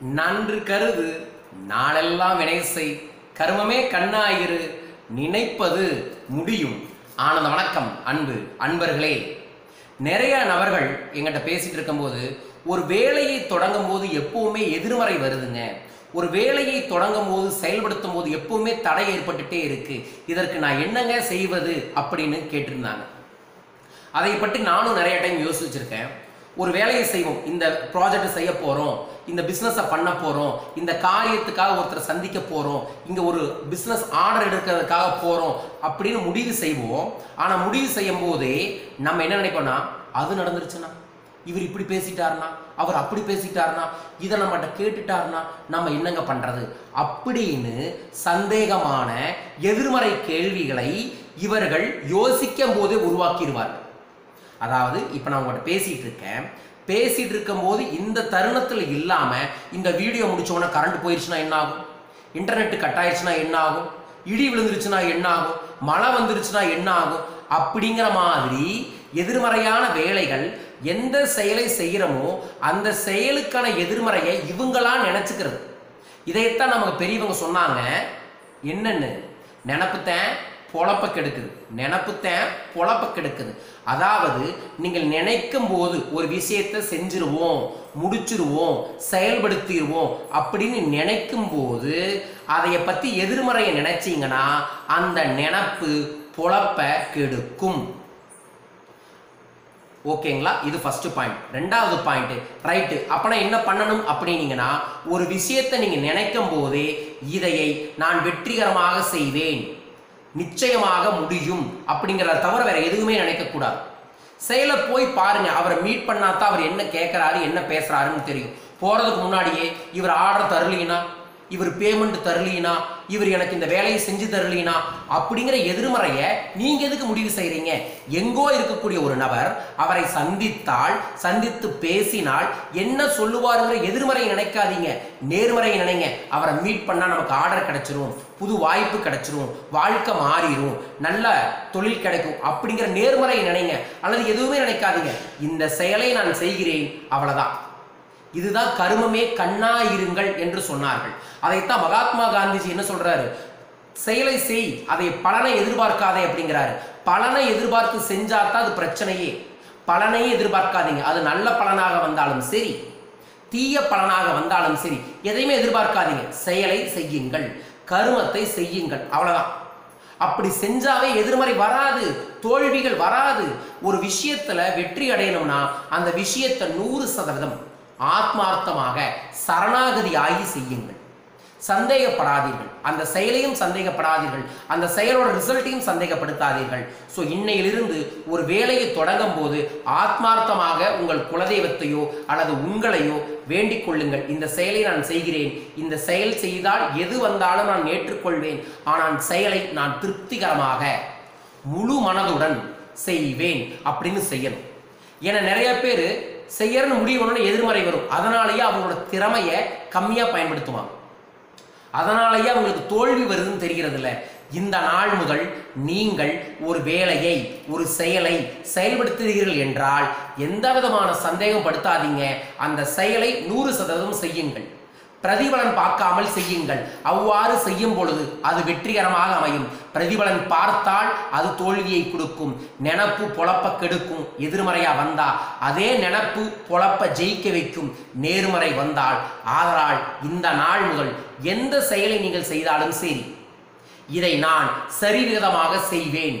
நன்று கருது நாளெல்லாம் வினை செய். கருமமே கண்ணாயிரு நினைப்பது முடியும். ஆனந்த வணக்கம் அன்பு அன்பர்களே. நிறைய நபர்கள் எங்கிட்ட பேசிட்டு இருக்கும்போது ஒரு வேலையை தொடங்கும் போது எப்பவுமே எதிர்மறை வருதுங்க. ஒரு வேலையை தொடங்கும் போது செயல்படுத்தும் போது எப்பவுமே தடை ஏற்பட்டுட்டே இருக்கு. இதற்கு நான் என்னங்க செய்வது அப்படின்னு கேட்டிருந்தாங்க. அதை பற்றி நானும் நிறைய டைம் யோசிச்சிருக்கேன். ஒரு வேலையை செய்வோம். இந்த ப்ராஜெக்ட் செய்ய போகிறோம் இந்த பிஸ்னஸை பண்ண போகிறோம் இந்த காரியத்துக்காக ஒருத்தரை சந்திக்க போகிறோம் இங்கே ஒரு பிஸ்னஸ் ஆர்டர் எடுக்கிறதுக்காக போகிறோம் அப்படின்னு முடிவு செய்வோம். ஆனால் முடிவு செய்யும் போதே நம்ம என்ன நினைப்போம்னா அது நடந்துருச்சுன்னா இவர் இப்படி பேசிட்டாருனா அவர் அப்படி பேசிட்டாருனா இதை நம்மகிட்ட கேட்டுட்டாருனா நம்ம என்னங்க பண்றது? அப்படின்னு சந்தேகமான எதிர்மறை கேள்விகளை இவர்கள் யோசிக்கும் போதே உருவாக்கிடுவார்கள். அதாவது இப்போ நான் உங்கள்கிட்ட பேசிகிட்டு இருக்கேன். பேசிகிட்டு இருக்கும்போது இந்த தருணத்தில் இல்லாமல் இந்த வீடியோ முடித்தோடனே கரண்ட் போயிடுச்சுன்னா என்ன ஆகும் இன்டர்நெட் கட் ஆயிடுச்சுன்னா என்ன ஆகும் இடி விழுந்துருச்சுன்னா என்ன ஆகும் மழை வந்துருச்சுன்னா என்ன ஆகும் அப்படிங்கிற மாதிரி எதிர்மறையான வேலைகள் எந்த செயலை செய்கிறோமோ அந்த செயலுக்கான எதிர்மறையை இவங்களா நினச்சிக்கிறது. இதைத்தான் நமக்கு பெரியவங்க சொன்னாங்க. என்னென்னு? நினப்புத்தேன்? பொழப்ப கெடுக்குது. நினப்புத்தேன் பொழப்ப கெடுக்குது. அதாவது நீங்கள் நினைக்கும் போது ஒரு விஷயத்தை செஞ்சிருவோம் முடிச்சிருவோம் செயல்படுத்திடுவோம் அப்படின்னு நினைக்கும் போது அதைய பத்தி எதிர்மறையை நினைச்சிங்கன்னா அந்த நினப்பு பொழப்ப கெடுக்கும். ஓகேங்களா? இது ஃபர்ஸ்ட் பாயிண்ட் ரெண்டாவது பாயிண்ட் ரைட்டு அப்போனா என்ன பண்ணணும் அப்படின்னீங்கன்னா ஒரு விஷயத்தை நீங்கள் நினைக்கும் போதே இதையை நான் வெற்றிகரமாக செய்வேன். நிச்சயமாக முடியும் அப்படிங்கிறத தவிர வேற எதுவுமே நினைக்கக்கூடாது. செயலை போய் பாருங்க அவரை மீட் பண்ணாதான் அவர் என்ன கேட்கறாரு என்ன பேசுறாருன்னு தெரியும். போறதுக்கு முன்னாடியே இவர் ஆர்டர் தரலீனா? இவர் பேமெண்ட் தரலீனா? இவர் எனக்கு இந்த வேலையை செஞ்சு தரலீனா அப்படிங்கிற எதிர்மறையை நீங்க எதுக்கு முடிவு செய்யறீங்க எங்கோ இருக்கக்கூடிய ஒரு நபர் அவரை சந்தித்தால் சந்தித்து பேசினால் என்ன சொல்லுவாருங்கிற எதிர்மறையை நினைக்காதீங்க. நேர்மறையை நினைங்க. அவரை மீட் பண்ணா நமக்கு ஆர்டர் கிடைச்சிரும். புது வாய்ப்பு கிடைச்சிரும். வாழ்க்கை மாறிடும் நல்ல தொழில் கிடைக்கும் அப்படிங்கிற நேர்மறையை நினைங்க. அல்லது எதுவுமே நினைக்காதீங்க. இந்த செயலை நான் செய்கிறேன். அவ்வளவுதான். இதுதான் கருமமே கண்ணாயிருங்கள் என்று சொன்னார்கள். அதைத்தான் மகாத்மா காந்திஜி என்ன சொல்றாரு? செயலை செய் அதை பலனை எதிர்பார்க்காதே அப்படிங்கிறாரு. பலனை எதிர்பார்த்து செஞ்சாதான் அது பிரச்சனையே. பலனையே எதிர்பார்க்காதீங்க. அது நல்ல பலனாக வந்தாலும் சரி தீய பலனாக வந்தாலும் சரி எதையுமே எதிர்பார்க்காதீங்க. செயலை செய்யுங்கள் கருமத்தை செய்யுங்கள். அவ்வளவுதான். அப்படி செஞ்சாவே எதிர்மறை வராது தோல்விகள் வராது. ஒரு விஷயத்துல வெற்றி அடையணும்னா அந்த விஷயத்தை நூறு சதவீதம் ஆத்மார்த்தமாக சரணாகதி ஆகி செய்யுங்கள். சந்தேகப்படாதீர்கள். அந்த செயலையும் சந்தேகப்படாதீர்கள். அந்த செயலோட ரிசல்ட்டையும் சந்தேகப்படுத்தாதீர்கள். ஸோ இன்னையிலிருந்து ஒரு வேலையை தொடங்கும் போது ஆத்மார்த்தமாக உங்கள் குலதெய்வத்தையோ அல்லது உங்களையோ வேண்டிக் கொள்ளுங்கள். இந்த செயலை நான் செய்கிறேன். இந்த செயல் செய்தால் எது வந்தாலும் நான் ஏற்றுக்கொள்வேன். ஆனால் செயலை நான் திருப்திகரமாக முழு மனதுடன் செய்வேன் அப்படின்னு செய்யணும். ஏன்னா நிறைய பேர் செய்யறன்னு முடிவு பண்ணணும்னு எதிர்மறை வரும். அதனாலேயே அவங்களோட திறமையை கம்மியாக பயன்படுத்துவாங்க. அதனாலேயே அவங்களுக்கு தோல்வி வருதுன்னு தெரிகிறது இல்லை இந்த நாள் முதல் நீங்கள் ஒரு வேலையை ஒரு செயலை செயல்படுத்துகிறீர்கள் என்றால் எந்த விதமான சந்தேகம் படுத்தாதீங்க. அந்த செயலை நூறு சதவீதம் செய்யுங்கள். பிரதிபலன் பார்க்காமல் செய்யுங்கள். அவ்வாறு செய்யும் பொழுது அது வெற்றிகரமாக அமையும். பிரதிபலன் பார்த்தால் அது தோல்வியை கொடுக்கும். நினப்பு பொழப்ப கெடுக்கும். எதிர்மறையா வந்தா அதே நினப்பு பொழப்ப ஜெயிக்க வைக்கும். நேர்மறை வந்தால் ஆதலால் இந்த நாள் முதல் எந்த செயலை நீங்கள் செய்தாலும் சரி. இதை நான் சரிவிகிதமாக செய்வேன்.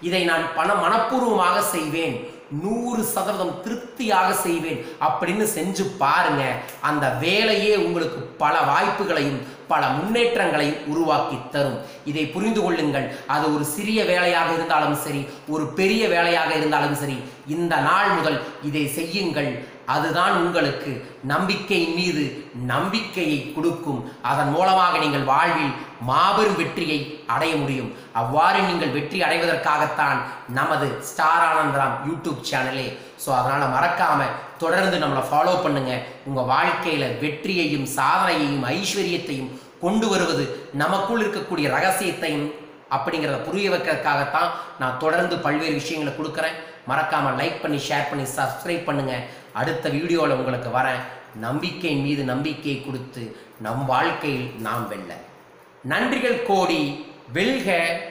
இதை நான் பண மனப்பூர்வமாக செய்வேன். நூறு சதவீதம் திருப்தியாக செய்வேன். அப்படின்னு செஞ்சு பாருங்க. அந்த வேலையே உங்களுக்கு பல வாய்ப்புகளையும் பல முன்னேற்றங்களையும் உருவாக்கி தரும். இதை புரிந்து கொள்ளுங்கள். அது ஒரு சிறிய வேலையாக இருந்தாலும் சரி ஒரு பெரிய வேலையாக இருந்தாலும் சரி இந்த நாள் முதல் இதை செய்யுங்கள். அதுதான் உங்களுக்கு நம்பிக்கை மீது நம்பிக்கையை கொடுக்கும். அதன் மூலமாக நீங்கள் வாழ்வில் மாபெரும் வெற்றியை அடைய முடியும். அவ்வாறு நீங்கள் வெற்றி அடைவதற்காகத்தான் நமது ஸ்டார் ஆனந்தராம் யூடியூப் சேனலே. ஸோ அதனால் மறக்காமல் தொடர்ந்து நம்மளை ஃபாலோ பண்ணுங்க. உங்கள் வாழ்க்கையில் வெற்றியையும் சாதனையையும் ஐஸ்வர்யத்தையும் கொண்டு வருவது நமக்குள் இருக்கக்கூடிய ரகசியத்தையும் அப்படிங்கிறத புரிய வைக்கிறதுக்காகத்தான் நான் தொடர்ந்து பல்வேறு விஷயங்களை கொடுக்குறேன். மறக்காமல் லைக் பண்ணி ஷேர் பண்ணி சப்ஸ்கிரைப் பண்ணுங்கள் அடுத்த வீடியோவில் உங்களுக்கு வரேன். நம்பிக்கையின் மீது நம்பிக்கை கொடுத்து நம் வாழ்க்கையில் நாம் வெல்ல. நன்றிகள் கோடி. வெல்க.